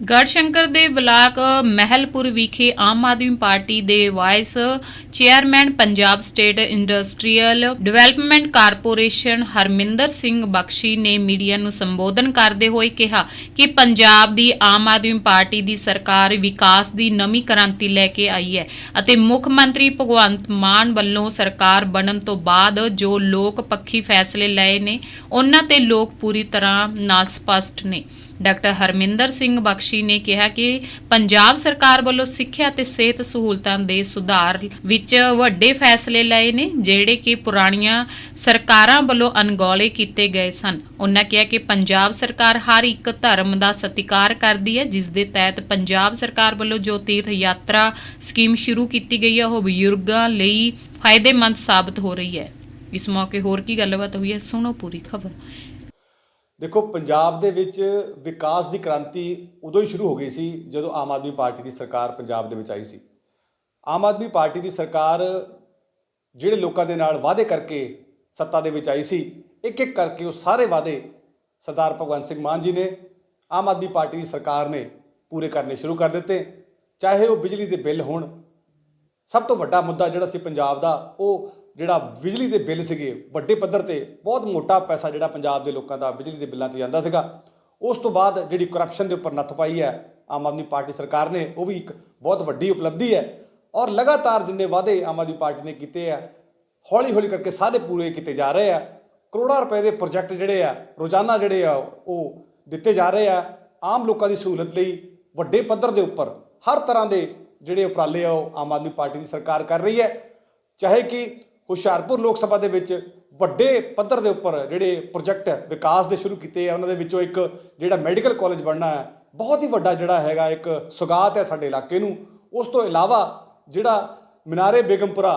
ਗੜਸ਼ੰਕਰ ਦੇ ਬਲਾਕ ਮਹਿਲਪੁਰ ਵਿਖੇ ਆਮ ਆਦਮੀ ਪਾਰਟੀ ਦੇ vice chairman Punjab State Industrial Development Corporation Harminder Singh Bakhshi ਨੇ ਮੀਡੀਆ ਨੂੰ ਸੰਬੋਧਨ ਕਰਦੇ ਹੋਏ ਕਿਹਾ ਕਿ ਪੰਜਾਬ ਦੀ ਆਮ ਆਦਮੀ ਪਾਰਟੀ ਦੀ ਸਰਕਾਰ ਵਿਕਾਸ ਦੀ ਨਵੀਂ ਕ੍ਰਾਂਤੀ ਲੈ ਕੇ ਆਈ ਹੈ ਅਤੇ ਮੁੱਖ ਮੰਤਰੀ ਭਗਵੰਤ ਮਾਨ ਵੱਲੋਂ ਸਰਕਾਰ ਬਣਨ ਤੋਂ ਬਾਅਦ ਜੋ ਲੋਕ ਪੱਖੀ ਫੈਸਲੇ ਲਏ ਨੇ, ਉਹਨਾਂ ਤੇ ਲੋਕ ਪੂਰੀ ਤਰ੍ਹਾਂ ਨਾਲ ਸਪਸ਼ਟ ਨੇ। ਡਾਕਟਰ ਹਰਮਿੰਦਰ ਸਿੰਘ ਬਖਸ਼ੀ ਨੇ ਕਿਹਾ ਕਿ ਪੰਜਾਬ ਸਰਕਾਰ ਵੱਲੋਂ ਸਿੱਖਿਆ ਤੇ ਸਿਹਤ ਸਹੂਲਤਾਂ ਦੇ ਸੁਧਾਰ ਵਿੱਚ ਵੱਡੇ ਫੈਸਲੇ ਲਏ ਨੇ, ਜਿਹੜੇ ਕਿ ਪੁਰਾਣੀਆਂ ਸਰਕਾਰਾਂ ਵੱਲੋਂ ਅਣਗੌਲੇ ਕੀਤੇ ਗਏ ਸਨ। ਉਹਨਾਂ ਕਿਹਾ ਕਿ ਪੰਜਾਬ ਸਰਕਾਰ ਹਰ ਇੱਕ ਧਰਮ ਦਾ ਸਤਿਕਾਰ ਕਰਦੀ ਹੈ, ਜਿਸ ਦੇ ਤਹਿਤ ਪੰਜਾਬ ਸਰਕਾਰ ਵੱਲੋਂ ਜੋ ਤੀਰਥ ਯਾਤਰਾ ਸਕੀਮ ਸ਼ੁਰੂ ਕੀਤੀ ਗਈ ਹੈ, ਉਹ ਬਜ਼ੁਰਗਾਂ ਲਈ ਫਾਇਦੇਮੰਦ ਸਾਬਤ ਹੋ ਰਹੀ ਹੈ। ਇਸ ਮੌਕੇ ਹੋਰ ਕੀ ਗੱਲਬਾਤ ਹੋਈ ਹੈ, ਸੁਣੋ ਪੂਰੀ ਖਬਰ। ਦੇਖੋ, ਪੰਜਾਬ ਦੇ ਵਿੱਚ ਵਿਕਾਸ ਦੀ ਕ੍ਰਾਂਤੀ ਉਦੋਂ ਹੀ ਸ਼ੁਰੂ ਹੋ ਗਈ ਸੀ ਜਦੋਂ ਆਮ ਆਦਮੀ ਪਾਰਟੀ ਦੀ ਸਰਕਾਰ ਪੰਜਾਬ ਦੇ ਵਿੱਚ ਆਈ ਸੀ। ਆਮ ਆਦਮੀ ਪਾਰਟੀ ਦੀ ਸਰਕਾਰ ਜਿਹੜੇ ਲੋਕਾਂ ਦੇ ਨਾਲ ਵਾਅਦੇ ਕਰਕੇ ਸੱਤਾ ਦੇ ਵਿੱਚ ਆਈ ਸੀ ਇੱਕ ਇੱਕ ਕਰਕੇ ਉਹ ਸਾਰੇ ਵਾਅਦੇ ਸਰਦਾਰ ਭਗਵੰਤ ਸਿੰਘ ਮਾਨ ਜੀ ਨੇ, ਆਮ ਆਦਮੀ ਪਾਰਟੀ ਦੀ ਸਰਕਾਰ ਨੇ ਪੂਰੇ ਕਰਨੇ ਸ਼ੁਰੂ ਕਰ ਦਿੱਤੇ। ਚਾਹੇ ਉਹ ਬਿਜਲੀ ਦੇ ਬਿੱਲ ਹੋਣ, ਸਭ ਤੋਂ ਵੱਡਾ ਮੁੱਦਾ ਜਿਹੜਾ ਸੀ ਪੰਜਾਬ ਦਾ, ਉਹ ਜਿਹੜਾ ਬਿਜਲੀ ਦੇ ਬਿੱਲ ਸੀਗੇ, ਵੱਡੇ ਪੱਧਰ ਤੇ ਬਹੁਤ ਮੋਟਾ ਪੈਸਾ ਜਿਹੜਾ ਪੰਜਾਬ ਦੇ ਲੋਕਾਂ ਦਾ ਬਿਜਲੀ ਦੇ ਬਿੱਲਾਂ 'ਤੇ ਜਾਂਦਾ ਸੀਗਾ। ਉਸ ਤੋਂ ਬਾਅਦ ਜਿਹੜੀ ਕਰਪਸ਼ਨ ਦੇ ਉੱਪਰ ਨੱਥ ਪਾਈ ਹੈ, ਆਮ ਆਦਮੀ ਪਾਰਟੀ ਸਰਕਾਰ ਨੇ, ਉਹ ਵੀ ਇੱਕ ਬਹੁਤ ਵੱਡੀ ਉਪਲਬਧੀ ਹੈ। ਔਰ ਲਗਾਤਾਰ ਜਿੰਨੇ ਵਾਅਦੇ ਆਮ ਆਦਮੀ ਪਾਰਟੀ ਨੇ ਕੀਤੇ ਆ ਹੌਲੀ ਹੌਲੀ ਕਰਕੇ ਸਾਰੇ ਪੂਰੇ ਕੀਤੇ ਜਾ ਰਹੇ ਆ। ਕਰੋੜਾਂ ਰੁਪਏ ਦੇ ਪ੍ਰੋਜੈਕਟ ਜਿਹੜੇ ਆ, ਰੋਜ਼ਾਨਾ ਜਿਹੜੇ ਆ, ਉਹ ਦਿੱਤੇ ਜਾ ਰਹੇ ਆ। ਆਮ ਲੋਕਾਂ ਦੀ ਸਹੂਲਤ ਲਈ ਵੱਡੇ ਪੱਧਰ ਦੇ ਉੱਪਰ ਹਰ ਤਰ੍ਹਾਂ ਦੇ ਜਿਹੜੇ ਉਪਰਾਲੇ ਆ, ਉਹ ਆਮ ਆਦਮੀ ਪਾਰਟੀ ਦੀ ਸਰਕਾਰ ਕਰ ਰਹੀ ਹੈ। ਚਾਹੇ ਕਿ ਹੁਸ਼ਿਆਰਪੁਰ ਲੋਕ ਸਭਾ ਦੇ ਵਿੱਚ ਵੱਡੇ ਪੱਧਰ ਦੇ ਉੱਪਰ ਜਿਹੜੇ ਪ੍ਰੋਜੈਕਟ ਵਿਕਾਸ ਦੇ ਸ਼ੁਰੂ ਕੀਤੇ ਆ, ਉਹਨਾਂ ਦੇ ਵਿੱਚੋਂ ਇੱਕ ਜਿਹੜਾ ਮੈਡੀਕਲ ਕਾਲਜ ਬਣਨਾ ਹੈ, ਬਹੁਤ ਹੀ ਵੱਡਾ ਜਿਹੜਾ ਹੈਗਾ ਇੱਕ ਸੁਗਾਤ ਹੈ ਸਾਡੇ ਇਲਾਕੇ ਨੂੰ। ਉਸ ਤੋਂ ਇਲਾਵਾ ਜਿਹੜਾ ਮਿਨਾਰੇ ਬੇਗਮਪੁਰਾ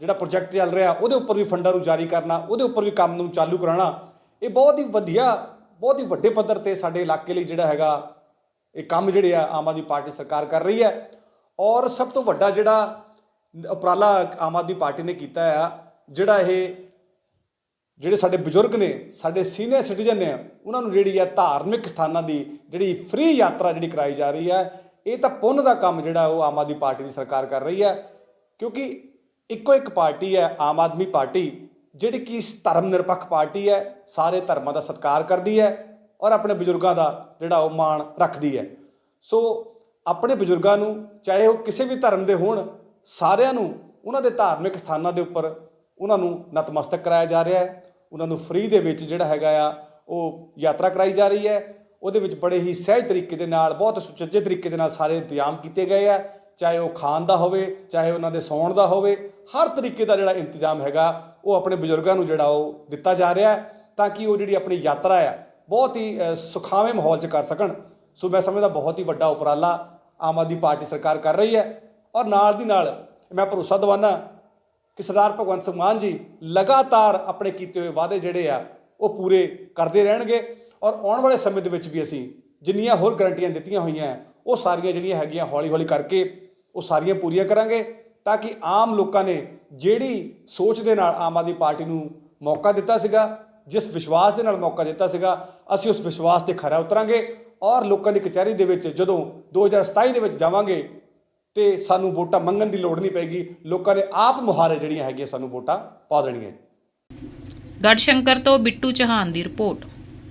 ਜਿਹੜਾ ਪ੍ਰੋਜੈਕਟ ਚੱਲ ਰਿਹਾ, ਉਹਦੇ ਉੱਪਰ ਵੀ ਫੰਡਾਂ ਨੂੰ ਜਾਰੀ ਕਰਨਾ, ਉਹਦੇ ਉੱਪਰ ਵੀ ਕੰਮ ਨੂੰ ਚਾਲੂ ਕਰਾਉਣਾ, ਇਹ ਬਹੁਤ ਹੀ ਵਧੀਆ, ਬਹੁਤ ਹੀ ਵੱਡੇ ਪੱਧਰ ਤੇ ਸਾਡੇ ਇਲਾਕੇ ਲਈ ਜਿਹੜਾ ਹੈਗਾ, ਇਹ ਕੰਮ ਜਿਹੜੇ ਆ, ਆਮ ਆਦਮੀ ਪਾਰਟੀ ਸਰਕਾਰ ਕਰ ਰਹੀ ਹੈ। ਔਰ ਸਭ ਤੋਂ ਵੱਡਾ ਜਿਹੜਾ ਉਪਰਾਲਾ ਆਮ ਆਦਮੀ ਪਾਰਟੀ ਨੇ ਕੀਤਾ ਆ, ਜਿਹੜਾ ਇਹ ਜਿਹੜੇ ਸਾਡੇ ਬਜ਼ੁਰਗ ਨੇ, ਸਾਡੇ ਸੀਨੀਅਰ ਸਿਟੀਜ਼ਨ ਨੇ, ਉਹਨਾਂ ਨੂੰ ਜਿਹੜੀ ਆ ਧਾਰਮਿਕ ਸਥਾਨਾਂ ਦੀ ਜਿਹੜੀ ਫ੍ਰੀ ਯਾਤਰਾ ਜਿਹੜੀ ਕਰਾਈ ਜਾ ਰਹੀ ਹੈ ਇਹ ਤਾਂ ਪੁੰਨ ਦਾ ਕੰਮ ਜਿਹੜਾ ਉਹ ਆਮ ਆਦਮੀ ਪਾਰਟੀ ਦੀ ਸਰਕਾਰ ਕਰ ਰਹੀ ਹੈ ਕਿਉਂਕਿ ਇੱਕੋ ਇੱਕ ਪਾਰਟੀ ਹੈ ਆਮ ਆਦਮੀ ਪਾਰਟੀ, ਜਿਹੜੀ ਕਿ ਧਰਮ ਨਿਰਪੱਖ ਪਾਰਟੀ ਹੈ ਸਾਰੇ ਧਰਮਾਂ ਦਾ ਸਤਿਕਾਰ ਕਰਦੀ ਹੈ ਔਰ ਆਪਣੇ ਬਜ਼ੁਰਗਾਂ ਦਾ ਜਿਹੜਾ ਉਹ ਮਾਣ ਰੱਖਦੀ ਹੈ ਸੋ, ਆਪਣੇ ਬਜ਼ੁਰਗਾਂ ਨੂੰ, ਚਾਹੇ ਉਹ ਕਿਸੇ ਵੀ ਧਰਮ ਦੇ ਹੋਣ ਸਾਰਿਆਂ ਨੂੰ ਉਹਨਾਂ ਦੇ ਧਾਰਮਿਕ ਸਥਾਨਾਂ ਦੇ ਉੱਪਰ ਉਹਨਾਂ ਨੂੰ ਨਤਮਸਤਕ ਕਰਾਇਆ ਜਾ ਰਿਹਾ ਹੈ। ਉਹਨਾਂ ਨੂੰ ਫ੍ਰੀ ਦੇ ਵਿੱਚ ਜਿਹੜਾ ਹੈਗਾ ਆ, ਉਹ ਯਾਤਰਾ ਕਰਾਈ ਜਾ ਰਹੀ ਹੈ। ਉਹਦੇ ਵਿੱਚ ਬੜੇ ਹੀ ਸਹਿਜ ਤਰੀਕੇ ਦੇ ਨਾਲ, ਬਹੁਤ ਸੁਚੱਜੇ ਤਰੀਕੇ ਦੇ ਨਾਲ ਸਾਰੇ ਇੰਤਜ਼ਾਮ ਕੀਤੇ ਗਏ ਆ। ਚਾਹੇ ਉਹ ਖਾਣ ਦਾ ਹੋਵੇ, ਚਾਹੇ ਉਹਨਾਂ ਦੇ ਸੌਣ ਦਾ ਹੋਵੇ, ਹਰ ਤਰੀਕੇ ਦਾ ਜਿਹੜਾ ਇੰਤਜ਼ਾਮ ਹੈਗਾ, ਉਹ ਆਪਣੇ ਬਜ਼ੁਰਗਾਂ ਨੂੰ ਜਿਹੜਾ ਉਹ ਦਿੱਤਾ ਜਾ ਰਿਹਾ ਤਾਂ ਕਿ ਉਹ ਜਿਹੜੀ ਆਪਣੀ ਯਾਤਰਾ ਆ, ਬਹੁਤ ਹੀ ਸੁਖਾਵੇਂ ਮਾਹੌਲ 'ਚ ਕਰ ਸਕਣ। ਸੋ ਮੈਂ ਸਮਝਦਾ ਬਹੁਤ ਹੀ ਵੱਡਾ ਉਪਰਾਲਾ ਆਮ ਆਦਮੀ ਪਾਰਟੀ ਸਰਕਾਰ ਕਰ ਰਹੀ ਹੈ। ਔਰ ਨਾਲ ਦੀ ਨਾਲ ਮੈਂ ਭਰੋਸਾ ਦਿਵਾਨਾ ਕਿ ਸਰਦਾਰ ਭਗਵੰਤ ਸਿੰਘ ਮਾਨ ਜੀ ਲਗਾਤਾਰ ਆਪਣੇ ਕੀਤੇ ਹੋਏ ਵਾਅਦੇ ਜਿਹੜੇ ਆ, ਉਹ ਪੂਰੇ ਕਰਦੇ ਰਹਿਣਗੇ ਔਰ ਆਉਣ ਵਾਲੇ ਸਮੇਂ ਦੇ ਵਿੱਚ ਵੀ ਅਸੀਂ ਜਿੰਨੀਆਂ ਹੋਰ ਗਰੰਟੀਆਂ ਦਿੱਤੀਆਂ ਹੋਈਆਂ, ਉਹ ਸਾਰੀਆਂ ਜਿਹੜੀਆਂ ਹੈਗੀਆਂ ਹੌਲੀ-ਹੌਲੀ ਕਰਕੇ ਉਹ ਸਾਰੀਆਂ ਪੂਰੀਆਂ ਕਰਾਂਗੇ ਤਾਂ ਕਿ ਆਮ ਲੋਕਾਂ ਨੇ ਜਿਹੜੀ ਸੋਚ ਦੇ ਨਾਲ ਆਮ ਆਦਮੀ ਪਾਰਟੀ ਨੂੰ ਮੌਕਾ ਦਿੱਤਾ ਸੀਗਾ, ਜਿਸ ਵਿਸ਼ਵਾਸ ਦੇ ਨਾਲ ਮੌਕਾ ਦਿੱਤਾ ਸੀਗਾ, ਅਸੀਂ ਉਸ ਵਿਸ਼ਵਾਸ ਤੇ ਖਰਾ ਉਤਰਾਂਗੇ ਔਰ ਲੋਕਾਂ ਦੀ ਕਚਹਿਰੀ ਦੇ ਵਿੱਚ ਜਦੋਂ 2027 ਦੇ ਵਿੱਚ ਜਾਵਾਂਗੇ ਤੇ ਸਾਨੂੰ ਵੋਟਾਂ ਮੰਗਣ ਦੀ ਲੋੜ ਨਹੀਂ ਪੈਗੀ। ਲੋਕਾਂ ਨੇ ਆਪ ਮੁਹਾਰੇ ਜਿਹੜੀਆਂ ਹੈਗੀਆਂ ਸਾਨੂੰ ਵੋਟਾਂ ਪਾ ਦੇਣੀਆਂ। ਗੜਸ਼ੰਕਰ ਤੋਂ ਬਿੱਟੂ ਚੌਹਾਨ ਦੀ ਰਿਪੋਰਟ।